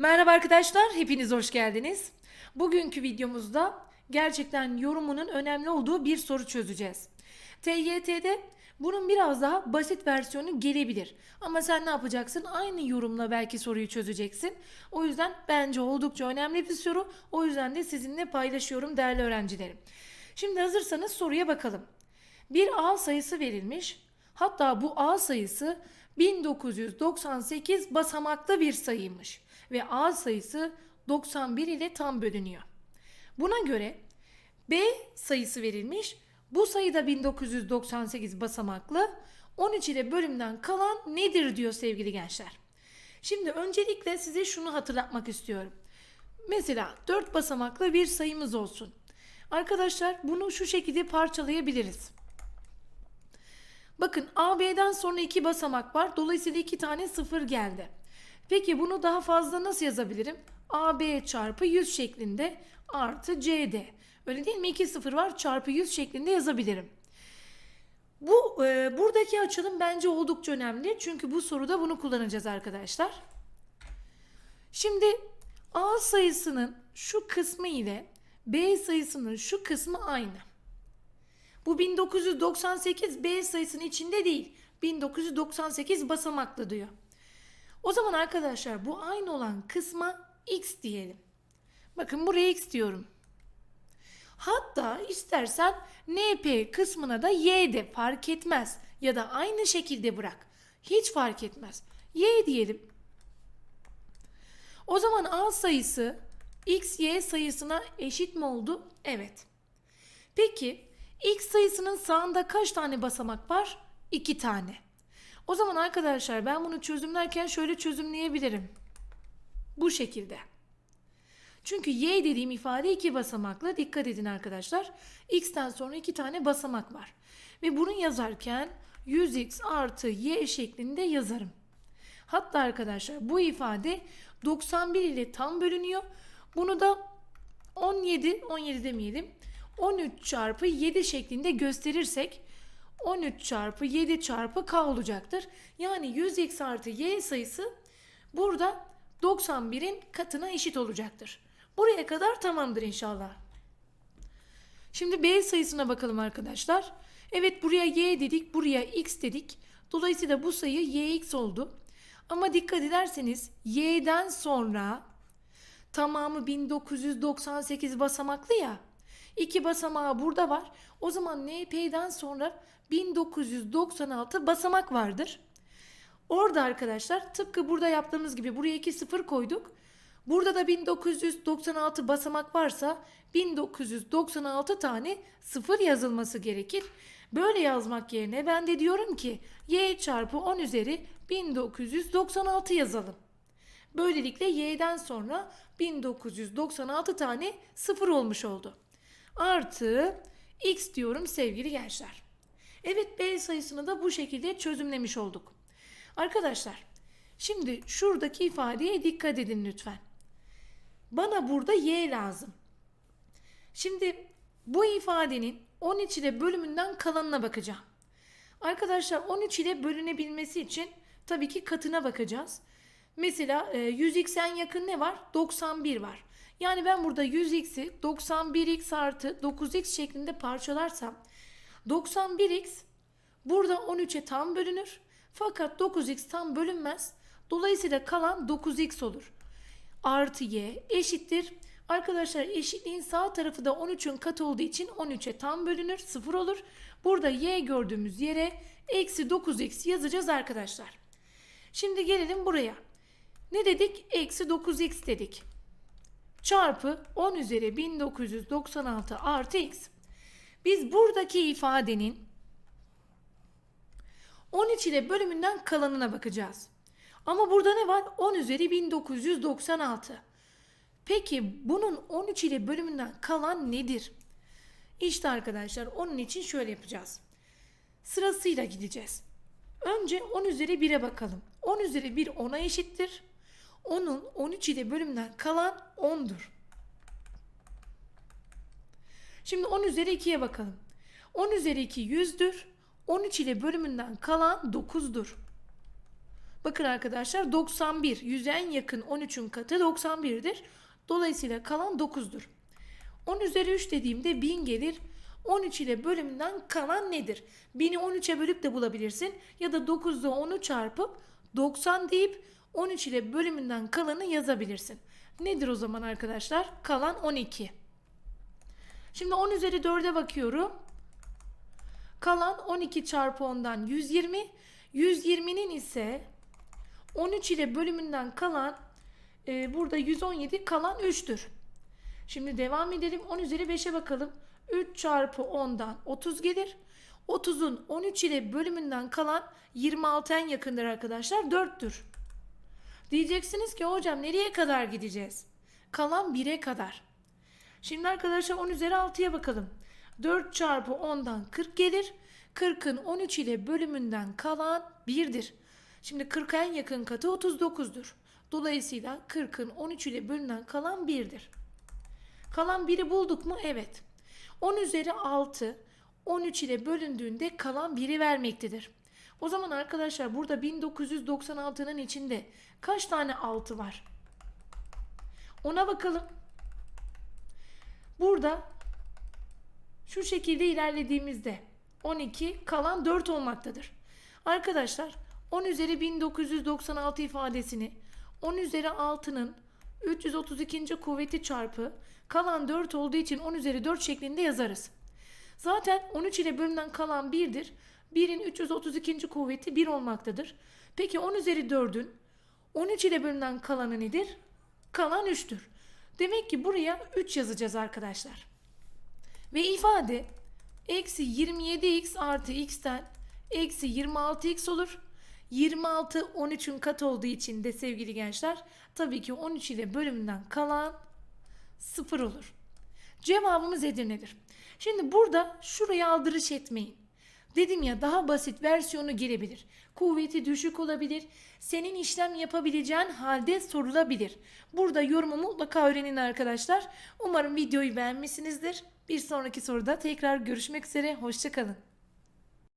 Merhaba arkadaşlar, hepiniz hoş geldiniz. Bugünkü videomuzda gerçekten yorumunun önemli olduğu bir soru çözeceğiz. TYT'de bunun biraz daha basit versiyonu gelebilir. Ama sen ne yapacaksın? Aynı yorumla belki soruyu çözeceksin. O yüzden bence oldukça önemli bir soru. O yüzden de sizinle paylaşıyorum değerli öğrencilerim. Şimdi hazırsanız soruya bakalım. Bir A sayısı verilmiş. Hatta bu A sayısı 1998 basamaklı bir sayıymış ve A sayısı 91 ile tam bölünüyor. Buna göre B sayısı verilmiş. Bu sayıda 1998 basamaklı. 13 ile bölümden kalan nedir diyor sevgili gençler. Şimdi öncelikle size şunu hatırlatmak istiyorum. Mesela 4 basamaklı bir sayımız olsun. Arkadaşlar bunu şu şekilde parçalayabiliriz. Bakın AB'den sonra iki basamak var. Dolayısıyla iki tane sıfır geldi. Peki bunu daha fazla nasıl yazabilirim? AB çarpı 100 şeklinde artı CD. Öyle değil mi? 2 sıfır var çarpı 100 şeklinde yazabilirim. Bu e, buradaki açılım bence oldukça önemli. Çünkü bu soruda bunu kullanacağız arkadaşlar. Şimdi A sayısının şu kısmı ile B sayısının şu kısmı aynı. Bu 1998 B sayısının içinde değil. 1998 basamaklı diyor. O zaman arkadaşlar bu aynı olan kısma x diyelim. Bakın buraya x diyorum. Hatta istersen NP kısmına da y de fark etmez. Ya da aynı şekilde bırak. Hiç fark etmez. Y diyelim. O zaman A sayısı x, y sayısına eşit mi oldu? Evet. Peki x sayısının sağında kaç tane basamak var? 2 tane. O zaman arkadaşlar ben bunu çözümlerken şöyle çözümleyebilirim. Bu şekilde. Çünkü y dediğim ifade iki basamaklı. Dikkat edin arkadaşlar. x'ten sonra iki tane basamak var. Ve bunu yazarken 100x artı y şeklinde yazarım. Hatta arkadaşlar bu ifade 91 ile tam bölünüyor. Bunu da 17, 17 demeyelim. 13 çarpı 7 şeklinde gösterirsek 13 çarpı 7 çarpı k olacaktır. Yani 100x artı y sayısı burada 91'in katına eşit olacaktır. Buraya kadar tamamdır inşallah. Şimdi b sayısına bakalım arkadaşlar. Evet buraya y dedik, buraya x dedik. Dolayısıyla bu sayı yx oldu. Ama dikkat ederseniz y'den sonra tamamı 1998 basamaklı ya. İki basamağı burada var. O zaman NP'den sonra 1996 basamak vardır. Orada arkadaşlar tıpkı burada yaptığımız gibi buraya 2 sıfır koyduk. Burada da 1996 basamak varsa 1996 tane sıfır yazılması gerekir. Böyle yazmak yerine ben de diyorum ki y çarpı 10 üzeri 1996 yazalım. Böylelikle y'den sonra 1996 tane sıfır olmuş oldu. Artı x diyorum sevgili gençler. Evet b sayısını da bu şekilde çözümlemiş olduk. Arkadaşlar şimdi şuradaki ifadeye dikkat edin lütfen. Bana burada y lazım. Şimdi bu ifadenin 13 ile bölümünden kalanına bakacağım. Arkadaşlar 13 ile bölünebilmesi için tabii ki katına bakacağız. Mesela 100x'en yakın ne var? 91 var. Yani ben burada 100x'i 91x artı 9x şeklinde parçalarsam 91x burada 13'e tam bölünür. Fakat 9x tam bölünmez. Dolayısıyla kalan 9x olur. Artı y eşittir. Arkadaşlar eşitliğin sağ tarafı da 13'ün katı olduğu için 13'e tam bölünür. 0 olur. Burada y gördüğümüz yere eksi 9x yazacağız arkadaşlar. Şimdi gelelim buraya. Ne dedik? Eksi 9x dedik. Çarpı 10 üzeri 1996 artı x. Biz buradaki ifadenin 13 ile bölümünden kalanına bakacağız. Ama burada ne var? 10 üzeri 1996. Peki bunun 13 ile bölümünden kalan nedir? İşte arkadaşlar onun için şöyle yapacağız. Sırasıyla gideceğiz. Önce 10 üzeri 1'e bakalım. 10 üzeri 1 10'a eşittir. 10'un 13 ile bölümünden kalan 10'dur. Şimdi 10 üzeri 2'ye bakalım. 10 üzeri 2 100'dür. 13 ile bölümünden kalan 9'dur. Bakın arkadaşlar 91. 100'e en yakın 13'ün katı 91'dir. Dolayısıyla kalan 9'dur. 10 üzeri 3 dediğimde 1000 gelir. 13 ile bölümünden kalan nedir? 1000'i 13'e bölüp de bulabilirsin. Ya da 9'da 10'u çarpıp 90 deyip 13 ile bölümünden kalanı yazabilirsin. Nedir o zaman arkadaşlar? Kalan 12. Şimdi 10 üzeri 4'e bakıyorum. Kalan 12 çarpı 10'dan 120. 120'nin ise 13 ile bölümünden kalan e, burada 117 kalan 3'tür. Şimdi devam edelim. 10 üzeri 5'e bakalım. 3 çarpı 10'dan 30 gelir. 30'un 13 ile bölümünden kalan 26 en yakındır arkadaşlar. 4'tür. Diyeceksiniz ki hocam nereye kadar gideceğiz? Kalan 1'e kadar. Şimdi arkadaşlar 10 üzeri 6'ya bakalım. 4 çarpı 10'dan 40 gelir. 40'ın 13 ile bölümünden kalan 1'dir. Şimdi 40'a en yakın katı 39'dur. Dolayısıyla 40'ın 13 ile bölünen kalan 1'dir. Kalan 1'i bulduk mu? Evet. 10 üzeri 6 13 ile bölündüğünde kalan 1'i vermektedir. O zaman arkadaşlar burada 1996'nın içinde kaç tane 6 var? Ona bakalım. Burada şu şekilde ilerlediğimizde 12 kalan 4 olmaktadır. Arkadaşlar 10 üzeri 1996 ifadesini 10 üzeri 6'nın 332. kuvveti çarpı kalan 4 olduğu için 10 üzeri 4 şeklinde yazarız. Zaten 13 ile bölümden kalan 1'dir. 1'in 332. kuvveti 1 olmaktadır. Peki 10 üzeri 4'ün 13 ile bölümden kalanı nedir? Kalan 3'tür. Demek ki buraya 3 yazacağız arkadaşlar. Ve ifade eksi 27x artı x'ten eksi 26x olur. 26 13'ün katı olduğu için de sevgili gençler tabii ki 13 ile bölümünden kalan 0 olur. Cevabımız Edirne'dir. Şimdi burada şuraya aldırış etmeyin. Dedim ya daha basit versiyonu gelebilir. Kuvveti düşük olabilir. Senin işlem yapabileceğin halde sorulabilir. Burada yorumu mutlaka öğrenin arkadaşlar. Umarım videoyu beğenmişsinizdir. Bir sonraki soruda tekrar görüşmek üzere. Hoşçakalın.